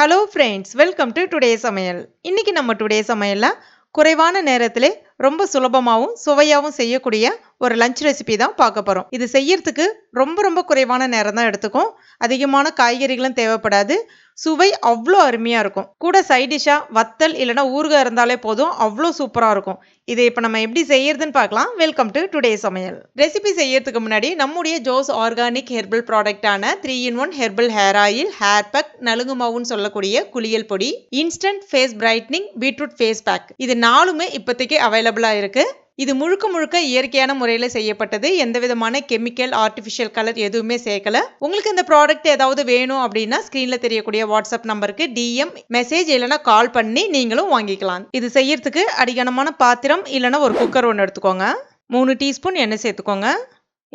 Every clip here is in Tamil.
Hello friends welcome to today சமையல் இன்றைக்கி நம்ம டுடே சமையலில் குறைவான நேரத்திலே ரொம்ப சுலபமாகவும் சுவையாகவும் செய்யக்கூடிய ஒரு லஞ்ச் ரெசிபி தான் பார்க்க போகிறோம் இது செய்யறதுக்கு ரொம்ப ரொம்ப குறைவான நேரம் தான் எடுத்துக்கும். அதிகமான காய்கறிகளும் தேவைப்படாது. சுவை அவ்வளோ அருமையாக இருக்கும். கூட சைடிஷாக வத்தல் இல்லைனா ஊறுகாய் இருந்தாலே போதும் அவ்வளோ சூப்பராக இருக்கும். இதை இப்போ நம்ம எப்படி செய்யறதுன்னு பார்க்கலாம். வெல்கம் டு டுடே சமையல். ரெசிபி செய்யறதுக்கு முன்னாடி நம்முடைய Jose organic herbal ப்ராடக்டான three in one herbal hair oil hair pack நலுங்கு மாவுன்னு சொல்லக்கூடிய குளியல் பொடி instant face brightening beetroot face pack இது நாலுமே இப்போதைக்கு அவைலபிளாக இருக்குது இது முழுக்க முழுக்க இயற்கையான முறையில் செய்யப்பட்டது. எந்த விதமான கெமிக்கல் ஆர்டிஃபிஷியல் கலர் எதுவுமே சேர்க்கல. உங்களுக்கு இந்த ப்ராடக்ட் ஏதாவது வேணும் அப்படின்னா ஸ்க்ரீனில் தெரியக்கூடிய வாட்ஸ்அப் நம்பருக்கு டிஎம் மெசேஜ் இல்லைனா கால் பண்ணி நீங்களும் வாங்கிக்கலாம். இது செய்யறதுக்கு அடிகனமான பாத்திரம் இல்லைனா ஒரு குக்கர் ஒன்று எடுத்துக்கோங்க. மூணு டீஸ்பூன் எண்ணெய் சேர்த்துக்கோங்க.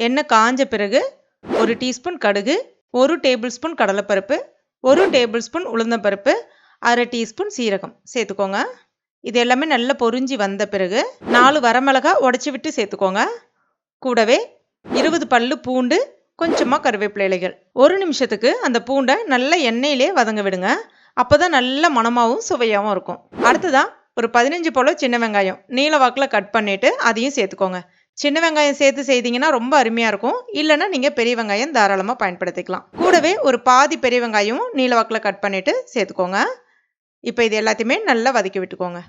எண்ணெய் காஞ்ச பிறகு ஒரு டீஸ்பூன் கடுகு ஒரு டேபிள் ஸ்பூன் கடலைப்பருப்பு ஒரு டேபிள் ஸ்பூன் உளுந்தம்பருப்பு அரை டீஸ்பூன் சீரகம் சேர்த்துக்கோங்க. இது எல்லாமே நல்லா பொறிஞ்சி வந்த பிறகு நாலு வரமிளகா உடச்சி விட்டு சேர்த்துக்கோங்க. கூடவே இருபது பல்லு பூண்டு கொஞ்சமாக கருவேப்பிலை இலைகள். ஒரு நிமிஷத்துக்கு அந்த பூண்டை நல்ல எண்ணெயிலே வதங்க விடுங்க. அப்போ தான் நல்ல மணமாகவும் சுவையாகவும் இருக்கும். அடுத்ததான் ஒரு பதினஞ்சு போல் சின்ன வெங்காயம். நீல வாக்கில் கட் பண்ணிவிட்டு அதையும் சேர்த்துக்கோங்க. சின்ன வெங்காயம் சேர்த்து செய்தீங்கன்னா ரொம்ப அருமையாக இருக்கும். இல்லைன்னா நீங்கள் பெரிய வெங்காயம் தாராளமாக பயன்படுத்திக்கலாம். கூடவே ஒரு பாதி பெரிய வெங்காயமும் நீல வாக்கில் கட் பண்ணிவிட்டு சேர்த்துக்கோங்க. இப்போ இது எல்லாத்தையுமே நல்லா வதக்கி விட்டுக்கோங்க.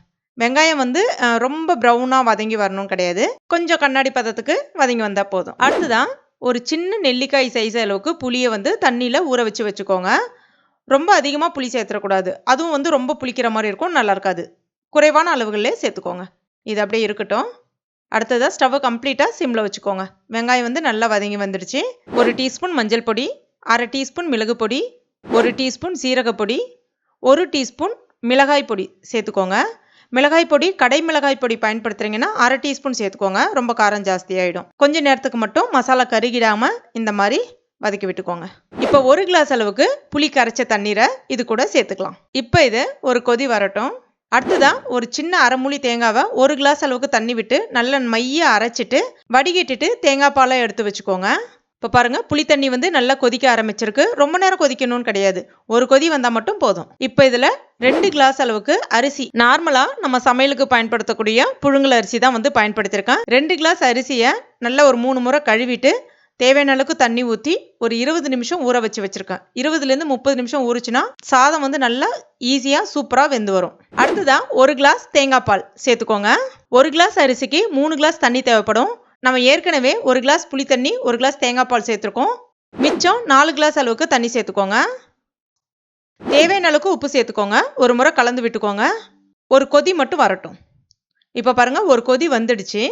வெங்காயம் வந்து ரொம்ப ப்ரௌனாக வதங்கி வரணும் கிடையாது. கொஞ்சம் கண்ணாடி பதத்துக்கு வதங்கி வந்தால் போதும். அடுத்துதான் ஒரு சின்ன நெல்லிக்காய் சைஸ் அளவுக்கு புளியை வந்து தண்ணியில் ஊற வச்சு வச்சுக்கோங்க. ரொம்ப அதிகமாக புளி சேர்த்துடக்கூடாது அதுவும் வந்து ரொம்ப புளிக்கிற மாதிரி இருக்கும் நல்லா இருக்காது. குறைவான அளவுகளிலே சேர்த்துக்கோங்க. இது அப்படியே இருக்கட்டும். அடுத்ததாக ஸ்டவ்வை கம்ப்ளீட்டாக சிம்மில் வச்சுக்கோங்க. வெங்காயம் வந்து நல்லா வதங்கி வந்துடுச்சு. ஒரு டீஸ்பூன் மஞ்சள் பொடி அரை டீஸ்பூன் மிளகு பொடி ஒரு டீஸ்பூன் சீரகப்பொடி ஒரு டீஸ்பூன் மிளகாய் பொடி சேர்த்துக்கோங்க. மிளகாய் பொடி கடை மிளகாய் பொடி பயன்படுத்துகிறீங்கன்னா அரை டீஸ்பூன் சேர்த்துக்கோங்க. ரொம்ப காரம் ஜாஸ்தியாகிடும் கொஞ்சம் நேரத்துக்கு மட்டும் மசாலா கருகிடாமல் இந்த மாதிரி வதக்கி விட்டுக்கோங்க. இப்போ ஒரு கிளாஸ் அளவுக்கு புளி கரைச்ச தண்ணீரை இது கூட சேர்த்துக்கலாம். இப்போ இது ஒரு கொதி வரட்டும். அடுத்ததான் ஒரு சின்ன அரைமூலி தேங்காவை ஒரு கிளாஸ் அளவுக்கு தண்ணி விட்டு நல்ல மைய அரைச்சிட்டு வடிகட்டிட்டு தேங்காய் பாலை எடுத்து வச்சுக்கோங்க. இப்போ பாருங்கள் புளி தண்ணி வந்து நல்லா கொதிக்க ஆரம்பிச்சிருக்கு. ரொம்ப நேரம் கொதிக்கணும்னு கிடையாது. ஒரு கொதி வந்தால் மட்டும் போதும். இப்போ இதில் ரெண்டு கிளாஸ் அளவுக்கு அரிசி. நார்மலாக நம்ம சமையலுக்கு பயன்படுத்தக்கூடிய புழுங்கல் அரிசி தான் வந்து பயன்படுத்தியிருக்கேன் ரெண்டு கிளாஸ் அரிசியை நல்லா ஒரு மூணு முறை கழுவிட்டு தேவையான அளவுக்கு தண்ணி ஊற்றி ஒரு இருபது நிமிஷம் ஊற வச்சு வச்சுருக்கேன். இருபதுலேருந்து முப்பது நிமிஷம் ஊறுச்சுன்னா சாதம் வந்து நல்லா ஈஸியாக சூப்பராக வெந்து வரும். அடுத்ததான் ஒரு கிளாஸ் தேங்காய் பால் சேர்த்துக்கோங்க. ஒரு கிளாஸ் அரிசிக்கு மூணு கிளாஸ் தண்ணி தேவைப்படும். நம்ம ஏற்கனவே ஒரு கிளாஸ் புளி தண்ணி ஒரு கிளாஸ் தேங்காய் பால் சேர்த்துருக்கோம். மிச்சம் நாலு கிளாஸ் அளவுக்கு தண்ணி சேர்த்துக்கோங்க. தேவையான அளவுக்கு உப்பு சேர்த்துக்கோங்க. ஒரு முறை கலந்து விட்டுக்கோங்க. ஒரு கொதி மட்டும் வரட்டும். இப்போ பாருங்கள் ஒரு கொதி வந்துடுச்சு.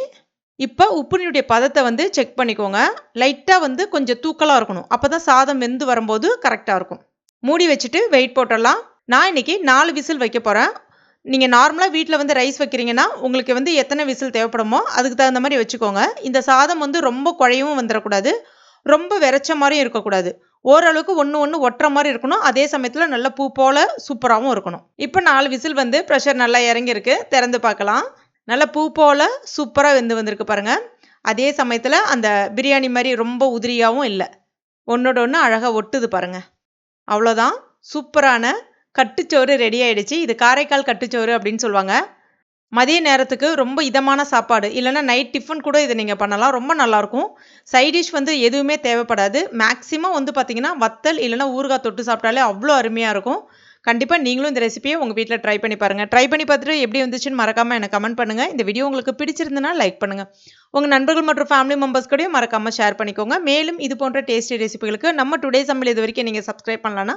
இப்போ உப்புனுடைய பதத்தை வந்து செக் பண்ணிக்கோங்க. லைட்டாக வந்து கொஞ்சம் தூக்கலாக இருக்கணும். அப்போ தான் சாதம் வெந்து வரும்போது கரெக்டாக இருக்கும். மூடி வச்சுட்டு வெயிட் போட்டுடலாம். நான் இன்றைக்கி நாலு விசில் வைக்க போகிறேன் நீங்கள் நார்மலாக வீட்டில் வந்து ரைஸ் வைக்கிறீங்கன்னா உங்களுக்கு வந்து எத்தனை விசில் தேவைப்படுமோ அதுக்கு தகுந்த மாதிரி வச்சுக்கோங்க. இந்த சாதம் வந்து ரொம்ப குழையவும் வந்துடக்கூடாது. ரொம்ப விரைச்ச மாதிரியும் இருக்கக்கூடாது. ஓரளவுக்கு ஒன்று ஒன்று ஒட்டுற மாதிரி இருக்கணும். அதே சமயத்தில் நல்ல பூ போல் சூப்பராகவும் இருக்கணும். இப்போ நாலு விசில் வந்து ப்ரெஷர் நல்லா இறங்கியிருக்கு. திறந்து பார்க்கலாம். நல்லா பூ போல் சூப்பராக வெந்து வந்திருக்கு பாருங்கள் அதே சமயத்தில் அந்த பிரியாணி மாதிரி ரொம்ப உதிரியாகவும் இல்லை. ஒன்றோட ஒன்று அழகாக ஒட்டுது பாருங்கள் அவ்வளோதான் சூப்பரான கட்டுச்சோறு ரெடி ஆயிடுச்சு. இது காரைக்கால் கட்டுச்சோறு அப்படின்னு சொல்லுவாங்க. மதிய நேரத்துக்கு ரொம்ப இதமான சாப்பாடு. இல்லைனா நைட் டிஃபன் கூட இதை நீங்கள் பண்ணலாம். ரொம்ப நல்லாயிருக்கும். சைடிஷ் வந்து எதுவுமே தேவைப்படாது. மேக்ஸிமம் வந்து பார்த்தீங்கன்னா வத்தல் இல்லைனா ஊறுகாய் தொட்டு சாப்பிட்டாலே அவ்வளோ அருமையாக இருக்கும். கண்டிப்பாக நீங்களும் இந்த ரெசிபியை உங்கள் வீட்டில் ட்ரை பண்ணி பாருங்கள் ட்ரை பண்ணி பார்த்துட்டு எப்படி வந்துச்சுன்னு மறக்காமல் எனக்கு கமெண்ட் பண்ணுங்கள் இந்த வீடியோ உங்களுக்கு பிடிச்சிருந்தனா லைக் பண்ணுங்கள் உங்கள் நண்பர்கள் மற்றும் ஃபேமிலி மெம்பர்ஸ் கூடயும் மறக்காமல் ஷேர் பண்ணிக்கோங்க. மேலும் இது போன்ற டேஸ்டி ரெசிபிகளுக்கு நம்ம டுடே சமையல் இது வரைக்கும் நீங்கள் சப்ஸ்கிரைப் பண்ணலான்னா